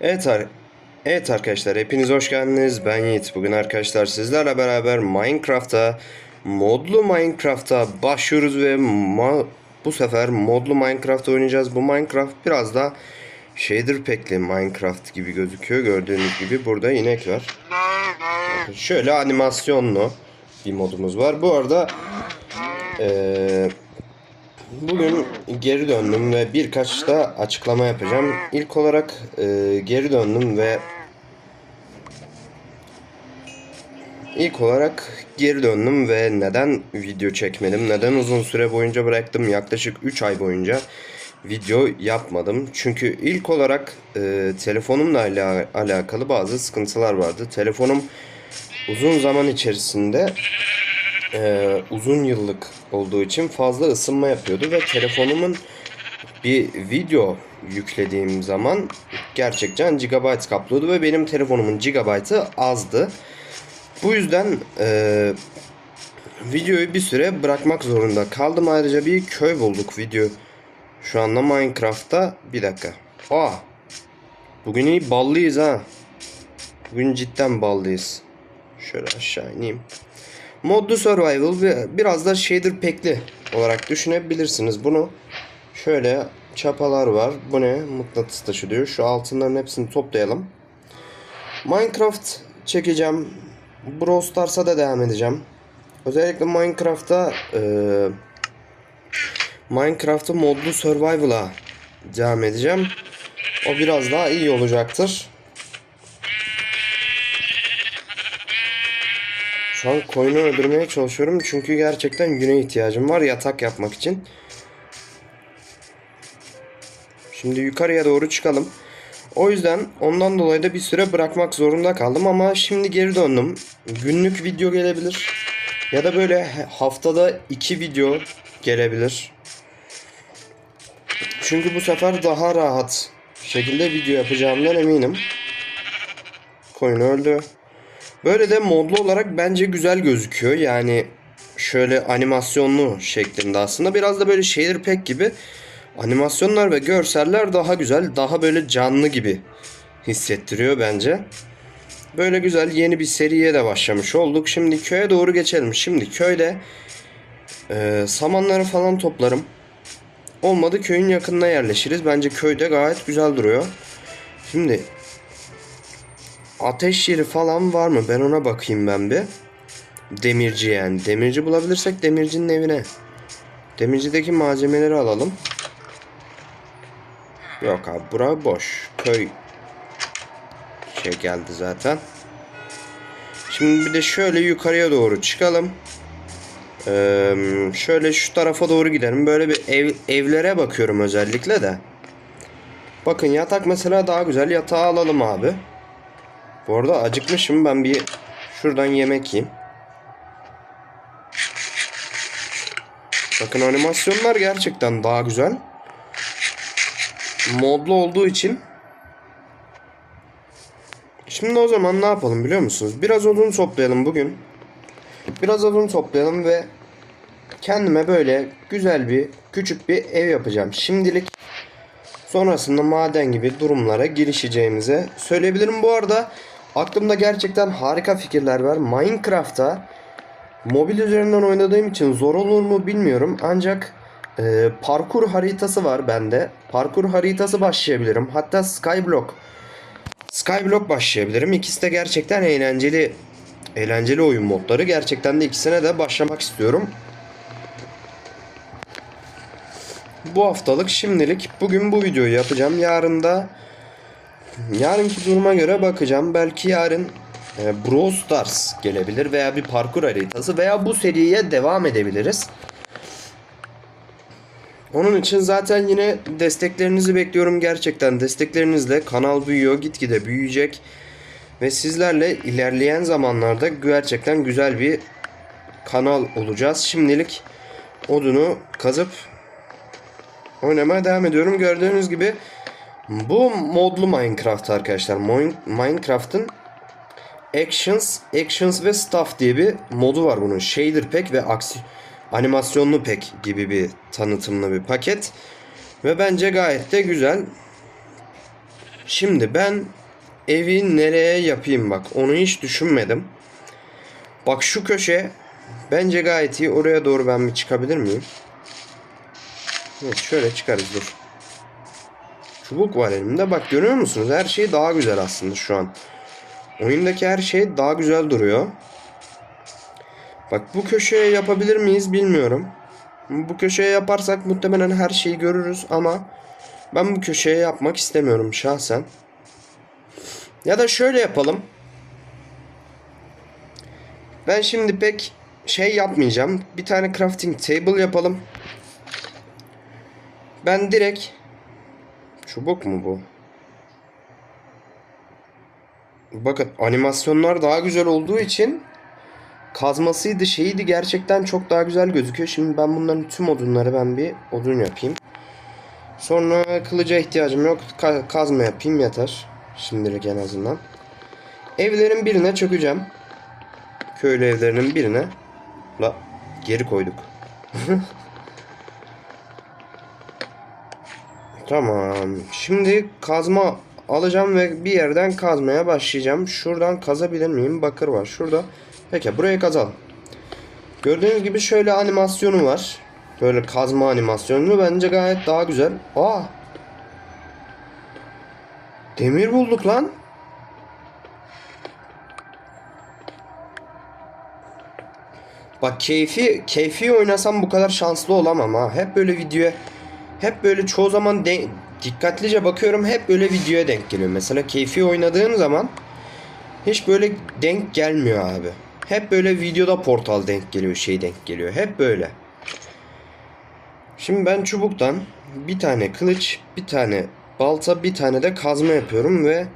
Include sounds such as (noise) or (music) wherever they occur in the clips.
Evet, evet arkadaşlar hepiniz hoş geldiniz. Ben Yiğit. Bugün arkadaşlar sizlerle beraber Minecraft'a modlu Minecraft'a başlıyoruz ve bu sefer modlu Minecraft oynayacağız. Bu Minecraft biraz da shader pack'li Minecraft gibi gözüküyor. Gördüğünüz gibi burada inek var. Şöyle animasyonlu bir modumuz var. Bu arada eee Bugün geri döndüm ve birkaç da açıklama yapacağım. İlk olarak e, geri döndüm ve ilk olarak geri döndüm ve neden video çekmedim? Neden uzun süre boyunca bıraktım? Yaklaşık 3 ay boyunca video yapmadım. Çünkü ilk olarak e, telefonumla ala- alakalı bazı sıkıntılar vardı. Telefonum uzun zaman içerisinde e, uzun yıllık olduğu için fazla ısınma yapıyordu ve telefonumun bir video yüklediğim zaman gerçekten gigabyte kaplıyordu ve benim telefonumun gigabyte'ı azdı. Bu yüzden e, videoyu bir süre bırakmak zorunda kaldım. Ayrıca bir köy bulduk video. Şu anda Minecraft'ta bir dakika. Aa, bugün iyi ballıyız ha. Bugün cidden ballıyız. Şöyle aşağı ineyim. Modlu Survival ve biraz da shader pack'li olarak düşünebilirsiniz bunu. Şöyle çapalar var. Bu ne? Mıknatıs taşı diyor. Şu altınların hepsini toplayalım. Minecraft çekeceğim. Brawl Stars'a da devam edeceğim. Özellikle Minecraft'ta eee Minecraft'ta modlu Survival'a devam edeceğim. O biraz daha iyi olacaktır. Şu an koyunu öldürmeye çalışıyorum çünkü gerçekten güne ihtiyacım var yatak yapmak için. Şimdi yukarıya doğru çıkalım. O yüzden ondan dolayı da bir süre bırakmak zorunda kaldım ama şimdi geri döndüm. Günlük video gelebilir. Ya da böyle haftada iki video gelebilir. Çünkü bu sefer daha rahat şekilde video yapacağımdan eminim. Koyun öldü. Böyle de modlu olarak bence güzel gözüküyor. Yani şöyle animasyonlu şeklinde aslında. Biraz da böyle shader pack gibi animasyonlar ve görseller daha güzel. Daha böyle canlı gibi hissettiriyor bence. Böyle güzel yeni bir seriye de başlamış olduk. Şimdi köye doğru geçelim. Şimdi köyde e, samanları falan toplarım. Olmadı köyün yakınına yerleşiriz. Bence köyde gayet güzel duruyor. Şimdi ateş yeri falan var mı? Ben ona bakayım ben bir. Demirci yani. Demirci bulabilirsek demircinin evine. Demircideki malzemeleri alalım. Yok abi bura boş. Köy şey geldi zaten. Şimdi bir de şöyle yukarıya doğru çıkalım. Ee, şöyle şu tarafa doğru gidelim. Böyle bir ev, evlere bakıyorum özellikle de. Bakın yatak mesela daha güzel. Yatağı alalım abi. Bu arada acıkmışım. Ben bir şuradan yemek yiyeyim. Bakın animasyonlar gerçekten daha güzel. Modlu olduğu için. Şimdi o zaman ne yapalım biliyor musunuz? Biraz odun toplayalım bugün. Biraz odun toplayalım ve kendime böyle güzel bir küçük bir ev yapacağım. Şimdilik sonrasında maden gibi durumlara girişeceğimize söyleyebilirim. Bu arada aklımda gerçekten harika fikirler var. Minecraft'ta mobil üzerinden oynadığım için zor olur mu bilmiyorum. Ancak e, parkur haritası var bende. Parkur haritası başlayabilirim. Hatta Skyblock Skyblock başlayabilirim. İkisi de gerçekten eğlenceli eğlenceli oyun modları. Gerçekten de ikisine de başlamak istiyorum. Bu haftalık şimdilik bugün bu videoyu yapacağım. Yarın da yarınki duruma göre bakacağım. Belki yarın e, Brawl Stars gelebilir veya bir parkur haritası veya bu seriye devam edebiliriz. Onun için zaten yine desteklerinizi bekliyorum gerçekten. Desteklerinizle kanal büyüyor, gitgide büyüyecek. Ve sizlerle ilerleyen zamanlarda gerçekten güzel bir kanal olacağız. Şimdilik odunu kazıp oynamaya devam ediyorum. Gördüğünüz gibi bu modlu Minecraft arkadaşlar. Min- Minecraft'ın Actions, Actions ve Stuff diye bir modu var bunun. Shader Pack ve aksi animasyonlu pack gibi bir tanıtımlı bir paket. Ve bence gayet de güzel. Şimdi ben evi nereye yapayım bak onu hiç düşünmedim. Bak şu köşe bence gayet iyi. Oraya doğru ben bir çıkabilir miyim? Evet şöyle çıkarız dur. Çubuk var elimde. Bak görüyor musunuz? Her şey daha güzel aslında şu an. Oyundaki her şey daha güzel duruyor. Bak bu köşeye yapabilir miyiz bilmiyorum. Bu köşeye yaparsak muhtemelen her şeyi görürüz ama ben bu köşeye yapmak istemiyorum şahsen. Ya da şöyle yapalım. Ben şimdi pek şey yapmayacağım. Bir tane crafting table yapalım. Ben direkt çubuk mu bu? Bakın animasyonlar daha güzel olduğu için kazmasıydı şeyiydi gerçekten çok daha güzel gözüküyor. Şimdi ben bunların tüm odunları ben bir odun yapayım. Sonra kılıca ihtiyacım yok. Ka- kazma yapayım yeter. Şimdilik en azından. Evlerin birine çökeceğim. Köylü evlerinin birine. La geri koyduk. (laughs) tamam. Şimdi kazma alacağım ve bir yerden kazmaya başlayacağım. Şuradan kazabilir miyim? Bakır var şurada. Peki buraya kazalım. Gördüğünüz gibi şöyle animasyonu var. Böyle kazma animasyonu bence gayet daha güzel. Aa! Demir bulduk lan. Bak keyfi keyfi oynasam bu kadar şanslı olamam ha. Hep böyle videoya hep böyle çoğu zaman de- dikkatlice bakıyorum hep böyle videoya denk geliyor. Mesela keyfi oynadığım zaman hiç böyle denk gelmiyor abi. Hep böyle videoda portal denk geliyor, şey denk geliyor. Hep böyle. Şimdi ben çubuktan bir tane kılıç, bir tane balta, bir tane de kazma yapıyorum ve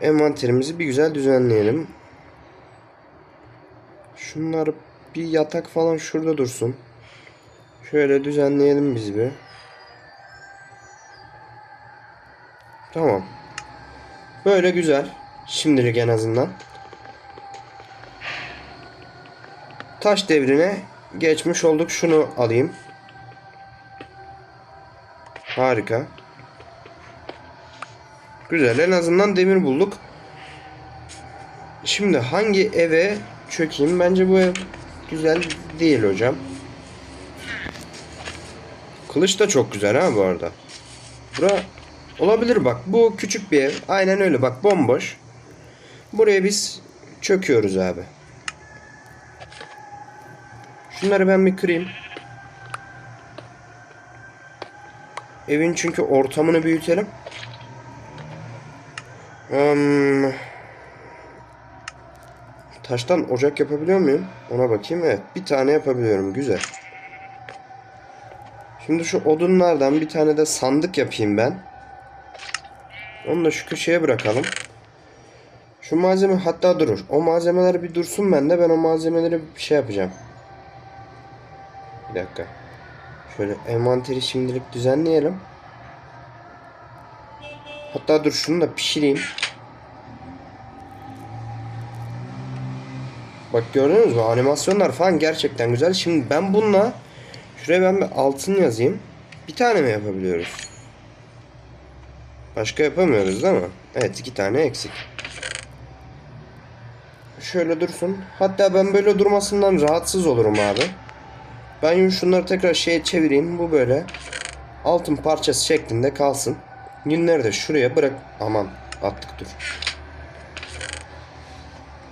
envanterimizi bir güzel düzenleyelim. Şunlar bir yatak falan şurada dursun. Şöyle düzenleyelim biz bir. Tamam. Böyle güzel. Şimdilik en azından. Taş devrine geçmiş olduk. Şunu alayım. Harika. Güzel. En azından demir bulduk. Şimdi hangi eve çökeyim? Bence bu ev güzel değil hocam. Kılıç da çok güzel ha bu arada. Bura olabilir bak. Bu küçük bir ev. Aynen öyle bak bomboş. Buraya biz çöküyoruz abi. Şunları ben bir kırayım. Evin çünkü ortamını büyütelim. Hmm. Taştan ocak yapabiliyor muyum? Ona bakayım. Evet. Bir tane yapabiliyorum. Güzel. Şimdi şu odunlardan bir tane de sandık yapayım ben. Onu da şu köşeye bırakalım. Şu malzeme hatta durur. O malzemeler bir dursun bende. Ben o malzemeleri bir şey yapacağım. Bir dakika. Şöyle envanteri şimdilik düzenleyelim. Hatta dur şunu da pişireyim. Bak gördünüz mü? Animasyonlar falan gerçekten güzel. Şimdi ben bununla şuraya ben bir altın yazayım. Bir tane mi yapabiliyoruz? Başka yapamıyoruz değil mi? Evet iki tane eksik. Şöyle dursun. Hatta ben böyle durmasından rahatsız olurum abi. Ben şunları tekrar şeye çevireyim. Bu böyle altın parçası şeklinde kalsın. Yünleri de şuraya bırak. Aman attık dur.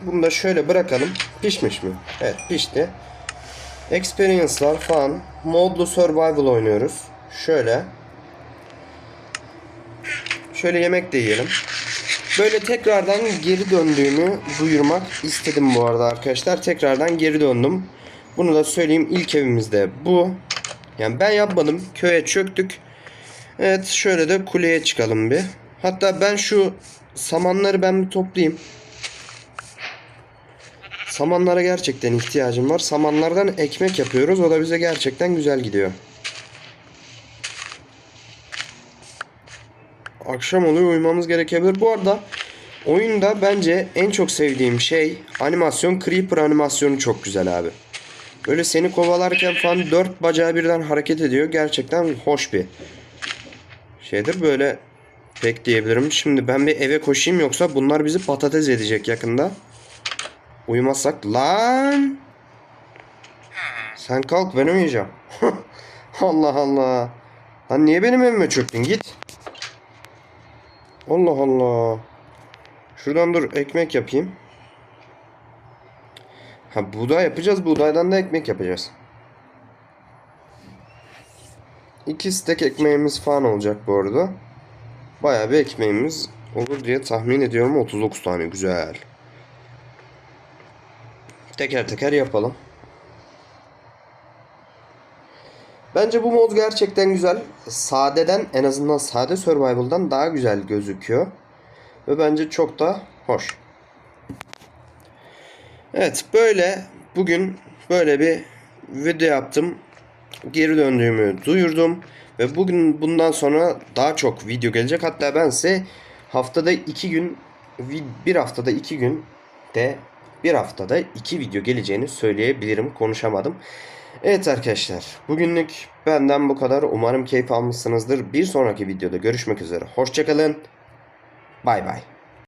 Bunu da şöyle bırakalım. Pişmiş mi? Evet pişti. Experience'lar falan. Modlu survival oynuyoruz. Şöyle. Şöyle yemek de yiyelim. Böyle tekrardan geri döndüğümü duyurmak istedim bu arada arkadaşlar. Tekrardan geri döndüm. Bunu da söyleyeyim ilk evimizde bu. Yani ben yapmadım. Köye çöktük. Evet şöyle de kuleye çıkalım bir. Hatta ben şu samanları ben bir toplayayım. Samanlara gerçekten ihtiyacım var. Samanlardan ekmek yapıyoruz. O da bize gerçekten güzel gidiyor. Akşam oluyor uyumamız gerekebilir. Bu arada oyunda bence en çok sevdiğim şey animasyon Creeper animasyonu çok güzel abi. Böyle seni kovalarken falan dört bacağı birden hareket ediyor. Gerçekten hoş bir şeydir. Böyle bekleyebilirim. Şimdi ben bir eve koşayım yoksa bunlar bizi patates edecek yakında. Uyumazsak lan. Sen kalk ben uyuyacağım. (laughs) Allah Allah. Lan niye benim evime çöktün git. Allah Allah. Şuradan dur ekmek yapayım. Ha buğday yapacağız. Buğdaydan da ekmek yapacağız. İki stek ekmeğimiz falan olacak bu arada. Bayağı bir ekmeğimiz olur diye tahmin ediyorum. 39 tane güzel. Teker teker yapalım. Bence bu mod gerçekten güzel. Sadeden en azından sade survival'dan daha güzel gözüküyor. Ve bence çok da hoş. Evet böyle bugün böyle bir video yaptım. Geri döndüğümü duyurdum. Ve bugün bundan sonra daha çok video gelecek. Hatta ben size haftada iki gün vi- bir haftada iki gün de bir haftada iki video geleceğini söyleyebilirim. Konuşamadım. Evet arkadaşlar bugünlük benden bu kadar. Umarım keyif almışsınızdır. Bir sonraki videoda görüşmek üzere. Hoşçakalın. Bay bay.